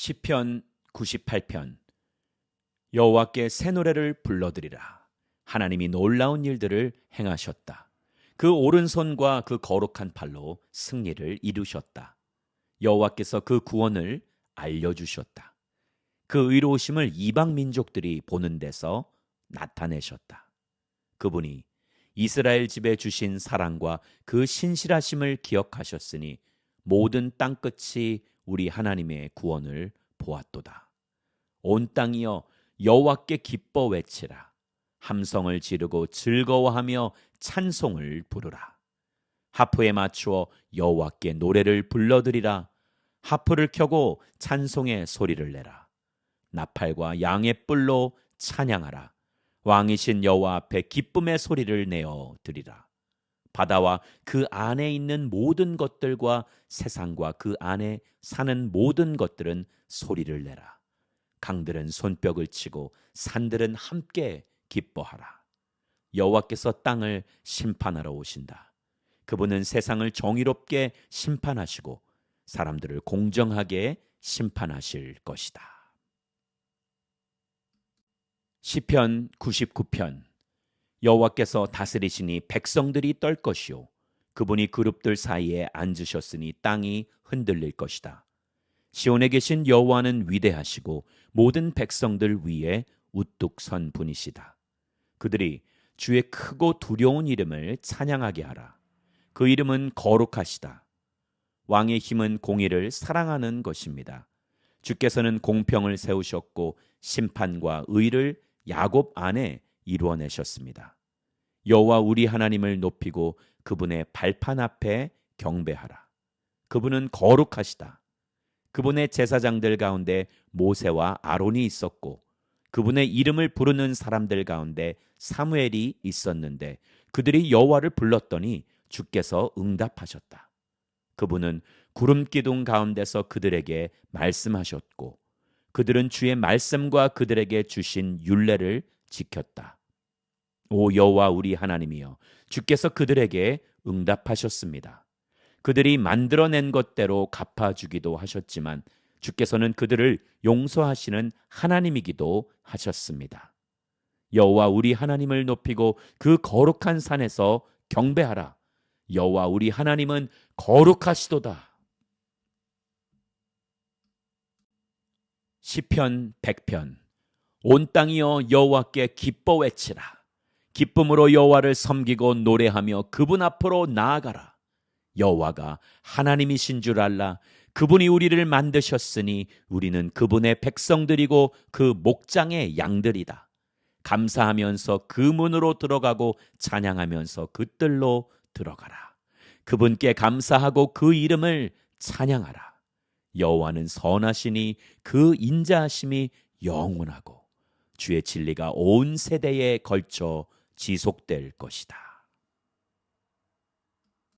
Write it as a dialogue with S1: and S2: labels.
S1: 시편 98편. 여호와께 새 노래를 불러드리라. 하나님이 놀라운 일들을 행하셨다. 그 오른손과 그 거룩한 팔로 승리를 이루셨다. 여호와께서 그 구원을 알려주셨다. 그 의로우심을 이방 민족들이 보는 데서 나타내셨다. 그분이 이스라엘 집에 주신 사랑과 그 신실하심을 기억하셨으니 모든 땅 끝이 우리 하나님의 구원을 보았도다. 온 땅이여 여호와께 기뻐 외치라. 함성을 지르고 즐거워하며 찬송을 부르라. 하프에 맞추어 여호와께 노래를 불러드리라. 하프를 켜고 찬송의 소리를 내라. 나팔과 양의 뿔로 찬양하라. 왕이신 여호와 앞에 기쁨의 소리를 내어 드리라. 바다와 그 안에 있는 모든 것들과 세상과 그 안에 사는 모든 것들은 소리를 내라. 강들은 손뼉을 치고 산들은 함께 기뻐하라. 여호와께서 땅을 심판하러 오신다. 그분은 세상을 정의롭게 심판하시고 사람들을 공정하게 심판하실 것이다. 시편 99편 여호와께서 다스리시니 백성들이 떨 것이요 그분이 그룹들 사이에 앉으셨으니 땅이 흔들릴 것이다. 시온에 계신 여호와는 위대하시고 모든 백성들 위에 우뚝 선 분이시다. 그들이 주의 크고 두려운 이름을 찬양하게 하라. 그 이름은 거룩하시다. 왕의 힘은 공의를 사랑하는 것입니다. 주께서는 공평을 세우셨고 심판과 의를 야곱 안에 이루어내셨습니다. 여호와 우리 하나님을 높이고 그분의 발판 앞에 경배하라. 그분은 거룩하시다. 그분의 제사장들 가운데 모세와 아론이 있었고 그분의 이름을 부르는 사람들 가운데 사무엘이 있었는데 그들이 여호와를 불렀더니 주께서 응답하셨다. 그분은 구름 기둥 가운데서 그들에게 말씀하셨고 그들은 주의 말씀과 그들에게 주신 율례를 지켰다. 오 여호와 우리 하나님이여 주께서 그들에게 응답하셨습니다. 그들이 만들어낸 것대로 갚아주기도 하셨지만 주께서는 그들을 용서하시는 하나님이기도 하셨습니다. 여호와 우리 하나님을 높이고 그 거룩한 산에서 경배하라. 여호와 우리 하나님은 거룩하시도다. 시편 100편 온 땅이여 여호와께 기뻐 외치라. 기쁨으로 여호와를 섬기고 노래하며 그분 앞으로 나아가라. 여호와가 하나님이신 줄 알라. 그분이 우리를 만드셨으니 우리는 그분의 백성들이고 그 목장의 양들이다. 감사하면서 그 문으로 들어가고 찬양하면서 그 뜰로 들어가라. 그분께 감사하고 그 이름을 찬양하라. 여호와는 선하시니 그 인자하심이 영원하고 주의 진리가 온 세대에 걸쳐 지속될 것이다.